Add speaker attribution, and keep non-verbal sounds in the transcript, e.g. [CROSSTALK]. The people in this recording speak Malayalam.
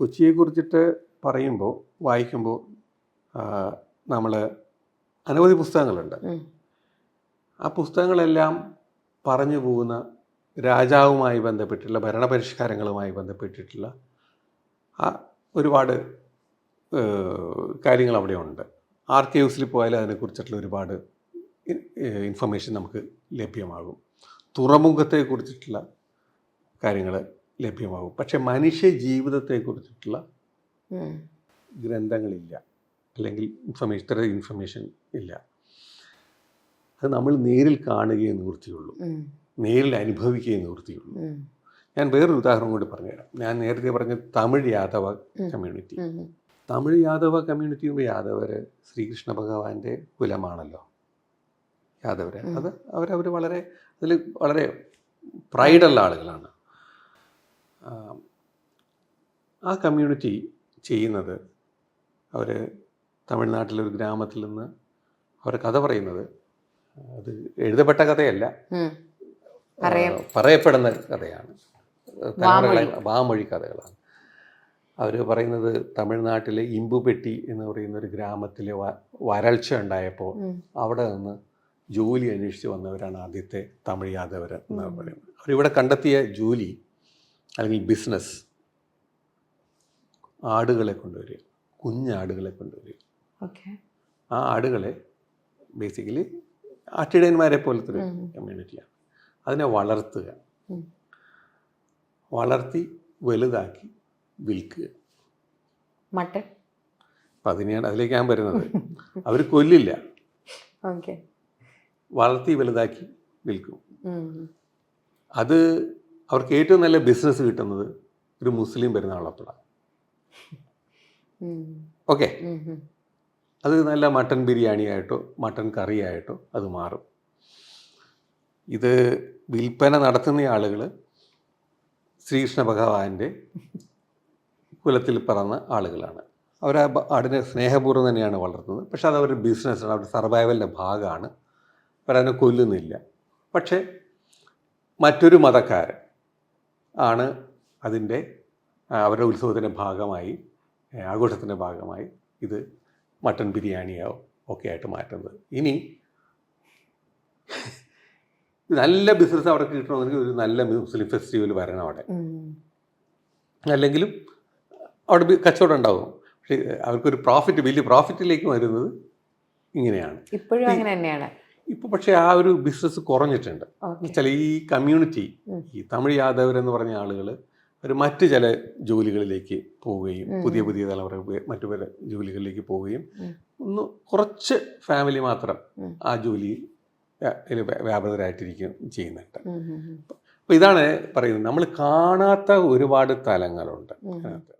Speaker 1: കൊച്ചിയെക്കുറിച്ചിട്ട് പറയുമ്പോൾ വായിക്കുമ്പോൾ നമ്മൾ അനവധി പുസ്തകങ്ങളുണ്ട്. ആ പുസ്തകങ്ങളെല്ലാം പറഞ്ഞു പോകുന്ന രാജാവുമായി ബന്ധപ്പെട്ടുള്ള ഭരണപരിഷ്കാരങ്ങളുമായി ബന്ധപ്പെട്ടിട്ടുള്ള ആ ഒരുപാട് കാര്യങ്ങൾ അവിടെ ഉണ്ട്. ആർക്കൈവ്സിൽ പോയാൽ അതിനെക്കുറിച്ചിട്ടുള്ള ഒരുപാട് ഇൻഫർമേഷൻ നമുക്ക് ലഭ്യമാകും. തുറമുഖത്തെക്കുറിച്ചിട്ടുള്ള കാര്യങ്ങൾ ലഭ്യമാകും. പക്ഷെ മനുഷ്യ ജീവിതത്തെക്കുറിച്ചിട്ടുള്ള
Speaker 2: കുറിച്ചിട്ടുള്ള
Speaker 1: ഗ്രന്ഥങ്ങളില്ല. അല്ലെങ്കിൽ ഇൻഫർമേഷൻ ഇത്ര ഇൻഫർമേഷൻ ഇല്ല. അത് നമ്മൾ നേരിൽ കാണുകയെ നിവൃത്തിയുള്ളൂ. നേരിൽ അനുഭവിക്കുകയെ നിവൃത്തിയുള്ളൂ. ഞാൻ വേറൊരു ഉദാഹരണം കൂടി പറഞ്ഞുതരാം. ഞാൻ നേരത്തെ പറഞ്ഞ തമിഴ് യാദവ കമ്മ്യൂണിറ്റി തമിഴ് യാദവ കമ്മ്യൂണിറ്റി എന്ന് യാദവർ ശ്രീകൃഷ്ണ ഭഗവാന്റെ കുലമാണല്ലോ യാദവര്. അത് അവരവർ വളരെ അതിൽ വളരെ പ്രൈഡുള്ള ആളുകളാണ്. ആ, കമ്മ്യൂണിറ്റി ചെയ്യുന്നത് അവർ തമിഴ്നാട്ടിലെ ഒരു ഗ്രാമത്തിൽ നിന്ന് അവർ കഥ പറയുന്നത്. അത് എഴുതപ്പെട്ട കഥയല്ല. പറയപ്പെടുന്ന കഥയാണ്. വാമൊഴി. കഥകളാണ്. അവർ പറയുന്നത് തമിഴ്നാട്ടിലെ ഇമ്പുപെട്ടി എന്ന് പറയുന്ന ഒരു ഗ്രാമത്തിലെ വ- വരൾച്ച ഉണ്ടായപ്പോൾ അവിടെ നിന്ന് ജോലി അന്വേഷിച്ച് വന്നവരാണ് ആദ്യത്തെ തമിഴ് യാദവർ എന്ന് പറയുന്നത്. അവരിവിടെ കണ്ടെത്തിയ ജോലി അല്ലെങ്കിൽ ബിസിനസ് ആടുകളെ കൊണ്ടുവരിക. കുഞ്ഞാടുകളെ കൊണ്ടുവരിക.
Speaker 2: ഓക്കെ
Speaker 1: ആ ആടുകളെ ബേസിക്കലി ആട്ടിടയന്മാരെ പോലത്തെ ഒരു. കമ്മ്യൂണിറ്റിയാണ് അതിനെ വളർത്തുക. വളർത്തി വലുതാക്കി വിൽക്കുക.
Speaker 2: മട്ടൻ
Speaker 1: അപ്പം അതിനെയാണ് അതിലേക്ക് ഞാൻ വരുന്നത്. [LAUGHS] അവർ കൊല്ലില്ല. വളർത്തി വലുതാക്കി വിൽക്കും. അത് അവർക്ക് ഏറ്റവും നല്ല ബിസിനസ് കിട്ടുന്നത് ഒരു മുസ്ലിം പെരുന്നാളപ്പോഴാണ് ഓക്കെ അത് നല്ല മട്ടൺ ബിരിയാണി ആയിട്ടോ മട്ടൺ കറി ആയിട്ടോ അത് മാറും. ഇത് വിൽപ്പന നടത്തുന്ന ആളുകൾ ശ്രീകൃഷ്ണ ഭഗവാന്റെ കുലത്തിൽ പറന്ന ആളുകളാണ്. അവർ ആ ആടിനെ സ്നേഹപൂർവം തന്നെയാണ് വളർത്തുന്നത്. പക്ഷെ അത് അവരുടെ ബിസിനസ്സാണ് അവരുടെ സർവൈവലിന്റെ ഭാഗമാണ്. അവരതിനെ കൊല്ലുന്നില്ല. പക്ഷേ മറ്റൊരു മതക്കാരൻ ആണ് അതിന്റെ അവരുടെ ഉത്സവത്തിന്റെ ഭാഗമായി ആഘോഷത്തിന്റെ ഭാഗമായി ഇത് മട്ടൺ ബിരിയാണിയോ ഒക്കെ ആയിട്ട് മാറ്റുന്നത്. ഇനി നല്ല ബിസിനസ് അവിടെ കിട്ടണമെങ്കിൽ ഒരു നല്ല മുസ്ലിം ഫെസ്റ്റിവൽ വരണം അവിടെ. അല്ലെങ്കിലും അവിടെ കച്ചവടം ഉണ്ടാവും. പക്ഷേ അവർക്കൊരു പ്രോഫിറ്റ് വലിയ പ്രോഫിറ്റിലേക്ക് വരുന്നത് ഇങ്ങനെയാണ്.
Speaker 2: ഇപ്പോഴും അങ്ങനെ തന്നെയാണ്.
Speaker 1: ഇപ്പോൾ പക്ഷെ ആ ഒരു ബിസിനസ് കുറഞ്ഞിട്ടുണ്ട്. എന്നുവെച്ചാൽ ഈ കമ്മ്യൂണിറ്റി ഈ തമിഴ് യാദവർ എന്ന് പറഞ്ഞ ആളുകൾ ഒരു മറ്റ് ചില ജോലികളിലേക്ക് പോവുകയും പുതിയ പുതിയ തലമുറ മറ്റു പല ജോലികളിലേക്ക് പോവുകയും ഒന്ന് കുറച്ച് ഫാമിലി മാത്രം ആ ജോലിയിൽ വ്യാ- ഇതിൽ വ്യാ- വ്യാപൃതരായിട്ടിരിക്കുകയും ചെയ്യുന്നുണ്ട്. അപ്പോൾ ഇതാണ് പറയുന്നത്. നമ്മൾ കാണാത്ത ഒരുപാട് തലങ്ങളുണ്ട് അതിനകത്ത്.